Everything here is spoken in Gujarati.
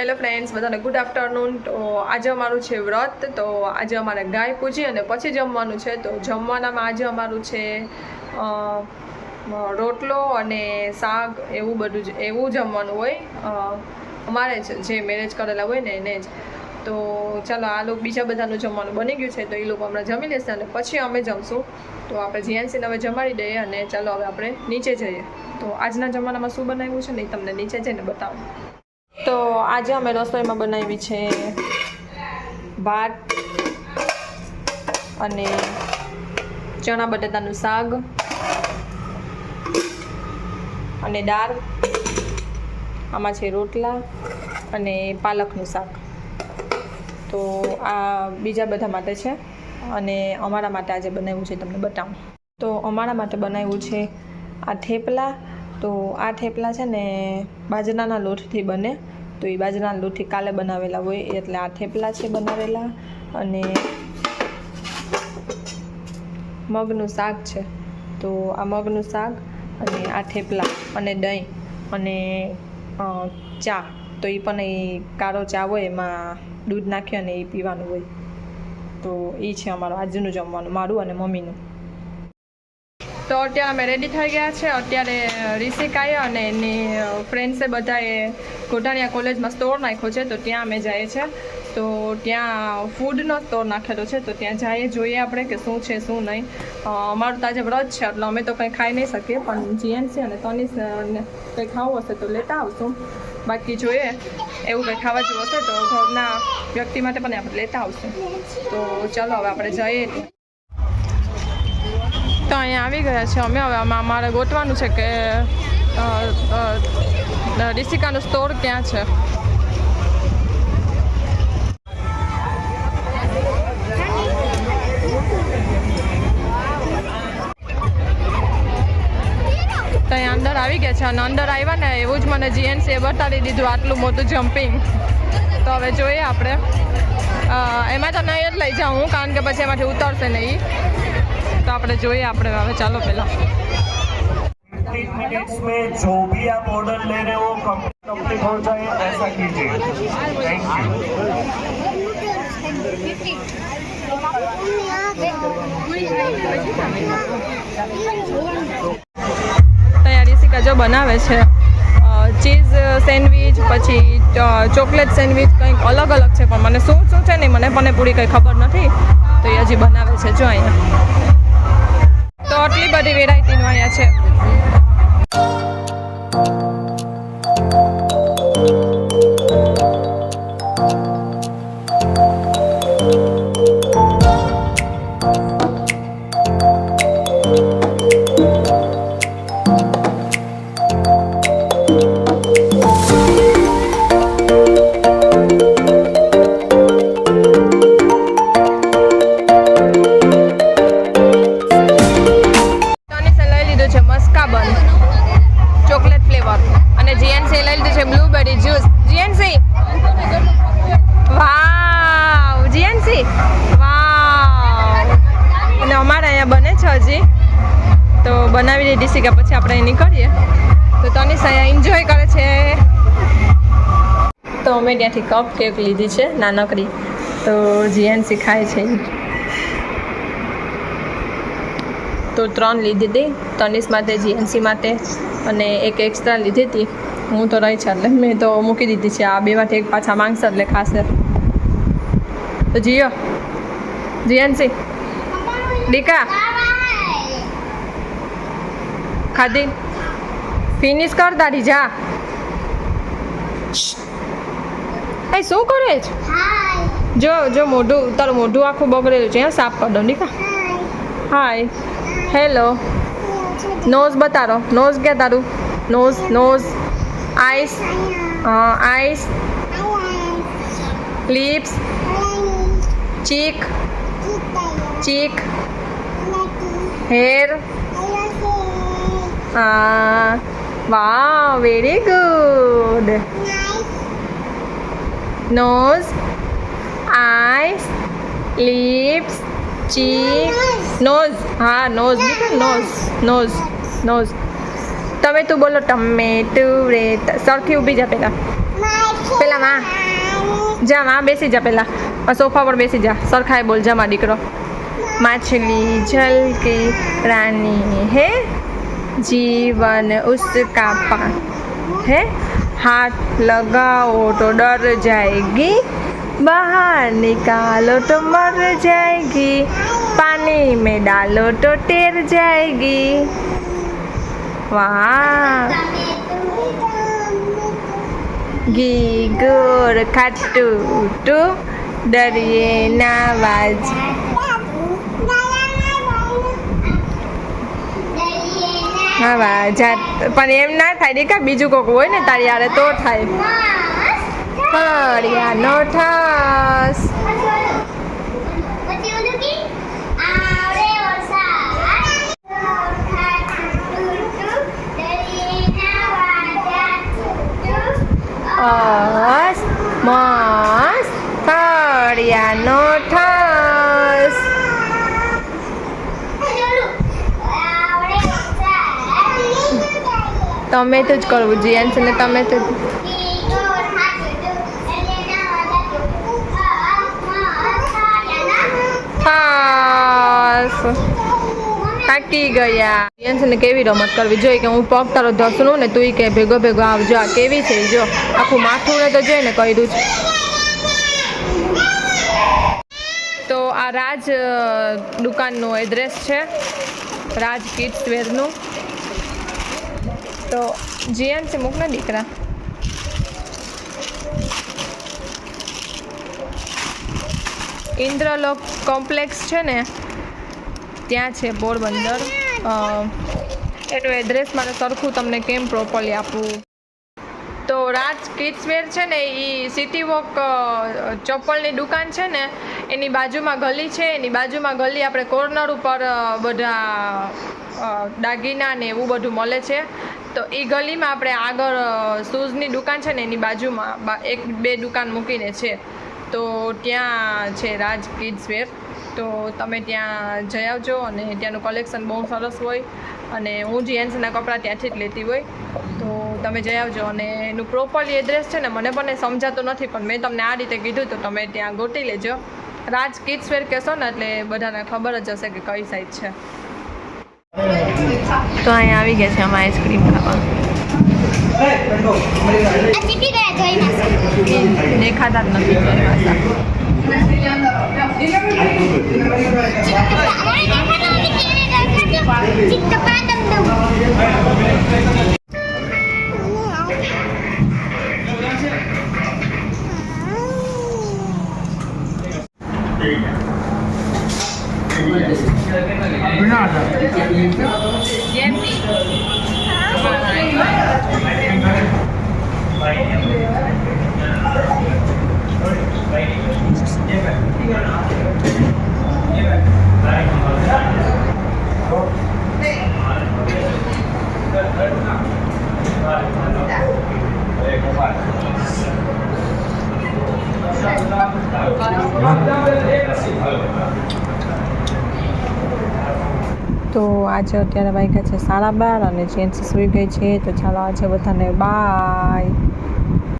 હેલો ફ્રેન્ડ્સ, બધાને ગુડ આફ્ટરનૂન. તો આજે અમારું છે વ્રત, તો આજે અમારે ગાય પૂજી અને પછી જમવાનું છે. તો જમવાનામાં આજે અમારું છે રોટલો અને શાક એવું બધું જ, એવું જમવાનું હોય. અમારે જ જે મેરેજ કરેલા હોય ને એને જ. તો ચાલો, આ લોકો બીજા બધાનું જમવાનું બની ગયું છે, તો એ લોકો હમણાં જમી લેશે અને પછી અમે જમશું. તો આપણે જીએનસીને હવે જમાડી દઈએ અને ચાલો હવે આપણે નીચે જઈએ. તો આજના જમાનામાં શું બનાવ્યું છે ને એ તમને નીચે જઈને બતાવું. તો આજે અમે રસોઈમાં બનાવી છે ભાત અને ચણા બટાટાનું શાક અને દાળ. આમાં છે રોટલા અને પાલકનું શાક. તો આ બીજા બધા માટે છે અને અમારા માટે આજે બનાવ્યું છે, તમને બતાવું. તો અમારા માટે બનાવ્યું છે આ થેપલા તો આ થેપલા છે ને બાજરાના લોટથી બને. તો એ બાજરાના લોટથી કાલે બનાવેલા હોય એટલે આ થેપલા છે બનાવેલા અને મગનું શાક છે. તો આ મગનું શાક અને આ થેપલા અને દહીં અને ચા. તો એ પણ એ કાળો ચા હોય એમાં દૂધ નાખ્યું અને એ પીવાનું હોય. તો એ છે અમારું, આજનું જમવાનું, મારું અને મમ્મીનું. તો અત્યારે અમે રેડી થઈ ગયા છે. અત્યારે રિષિકાએ અને એની ફ્રેન્ડ્સે બધાએ ઘોટાણિયા કોલેજમાં સ્ટોર નાખ્યો છે. તો ત્યાં અમે જઈએ છે. તો ત્યાં ફૂડનો સ્ટોર નાખેલો છે. તો ત્યાં જઈએ, જોઈએ આપણે કે શું છે, શું નહીં. અમારું તો આજે વ્રત છે, એટલે અમે તો કંઈ ખાઈ નહીં શકીએ. પણ જીએનસી અને તનિષ કંઈ ખાવું હશે તો લેતા આવશું. બાકી જોઈએ, એવું કંઈ ખાવા જેવું હશે તો ઘરના વ્યક્તિ માટે પણ આપણે લેતા આવશું. તો ચાલો, હવે આપણે જઈએ અહીંયા આવી ગયા છે. અમે હવે આમાં અમારે ગોતવાનું છે કે અ, સ્ટોર ક્યાં છે? ત્યાં અંદર આવી ગયા છે. અને અંદર આવ્યા ને એવું જ મને જીએનસીએ બતાવી દીધું આટલું મોટું જમ્પિંગ તો હવે જોઈએ આપણે. એમાં તો નહીં જ લઈ જાઉં કારણ કે પછી એમાંથી ઉતરશે નહીં. તો આપણે જોઈએ આપણે હવે ચાલો પહેલાં तीन मिनट्स में जो भी आप ऑर्डर ले रहे हो कंप्लीट हो जाए ऐसा कीजिए थैंक यू તૈયાર રિસિકા જો બનાવે છે ચીઝ સેન્ડવિચ પછી ચોકલેટ સેન્ડવિચ કંઈક અલગ અલગ છે પણ મને શું શું છે ને મને પણ પૂરી કંઈ ખબર નથી તો એ હજી બનાવે છે જો અહીંયા તો આટલી બધી વેરાયટીનું અહીંયા છે. બનાવી દીધી છે કે પછી આપણે નીકળીએ. તો તનિષ અહીંયા એન્જોય કરે છે. તો અમે ત્યાંથી કપ કેક લીધી છે, નાનકડી. તો જીએનસી ખાય છે. તો ત્રણ લીધી હતી, તનિષ માટે, જીએનસી માટે, અને એક એક્સ્ટ્રા લીધી હતી. હું તો રહી છે એટલે મેં તો મૂકી દીધી છે. આ બેમાંથી એક પાછા માંગશે એટલે ખાશે. તો જીઓ, જીએનસી. દીકા. ખાધી? ફિનિશ કર તારી જા. એ શું કરે છે? જો જો મોઢું તારું મોઢું આખું બગડેલું છે હા સાફ કર દો નીકા. હાય હેલો નોઝ બતારો નોઝ કે તારું? Nose nose eyes eyes lips cheek Ah, wow, very good. Nice. Nose, eyes, lips, cheek, nose. હા નોઝ નોઝ નોઝ નોઝ તમે તું બોલો ટમેટું રે સરખી ઊભી જા પહેલાં. પહેલાં માં જા માં બેસી જા પહેલાં. સોફા પર બેસી જા. સરખાએ બોલ જા માં દીકરો. માછલી જલકી રાની હે? जीवन उसका पा है? हाथ लगाओ तो डर जाएगी, बाहर निकालो तो मर जाएगी, पानी में डालो तो तैर जाएगी। वाह। गी गुड़ खट्टू टू डरिए नावाज નાવાજ વા જાત. પણ એમ ના થાય દીકા બીજું કોક હોય ને તારી યારે તો થાય. ફળિયા નો ઠાસ. અસ મસ ફળિયા નો ઠાસ તમે તો જ કરવું જીયાન છે તમે તો. થાકી ગયા. ને કેવી રમત કરવી? જોઈએ કે હું પગ તારો ધસનું ને તું કે ભેગો ભેગો આવજો આ કેવી છે જો. આખું માથું ને તો જોઈને કર્યું છે તો આ રાજ દુકાનનું એડ્રેસ છે. રાજ કિડ્સ વેરનું તો જીયાન છે મૂક દીકરા. ઇન્દ્રલોક કોમ્પ્લેક્સ છે ને, ત્યાં છે પોરબંદર. એનું એડ્રેસ મારે સરખું તમને કેમ પ્રોપરલી આપવું? તો રાજ કિડ્સવેર છે ને, એ સિટી વોક ચપ્પલની દુકાન છે ને, એની બાજુમાં ગલી છે. એની બાજુમાં ગલી આપણે કોર્નર ઉપર બધા દાગીના ને એવું બધું મળે છે. તો એ ગલીમાં આપણે આગળ શૂઝની દુકાન છે ને એની બાજુમાં એક બે દુકાન મૂકીને છે. તો ત્યાં છે રાજ કિડ્સવેર તો તમે ત્યાં જઈ આવજો અને ત્યાંનું કલેક્શન બહુ સરસ હોય અને હું જેન્ટ્સના કપડાં ત્યાંથી જ લેતી હોય. તો તમે જઈ આવજો અને એનું પ્રોપરલી એડ્રેસ છે ને મને પણ સમજાતું નથી, પણ મેં તમને આ રીતે કીધું તો તમે ત્યાં ગોતી લેજો. રાજ કિડ્સવેર કહેશો ને એટલે બધાને ખબર જ હશે કે કઈ સાઈડ છે. તો અહીંયા આવી ગયા છે અમે આઈસ્ક્રીમ ખાવા. દેખાતા જ નથી કોઈ પાછા તો આજે અત્યારે વાગ્યા છે સાડા બાર અને જેન્ટ્સ સુઈ ગઈ છે. તો ચાલો આજે બધાને બાય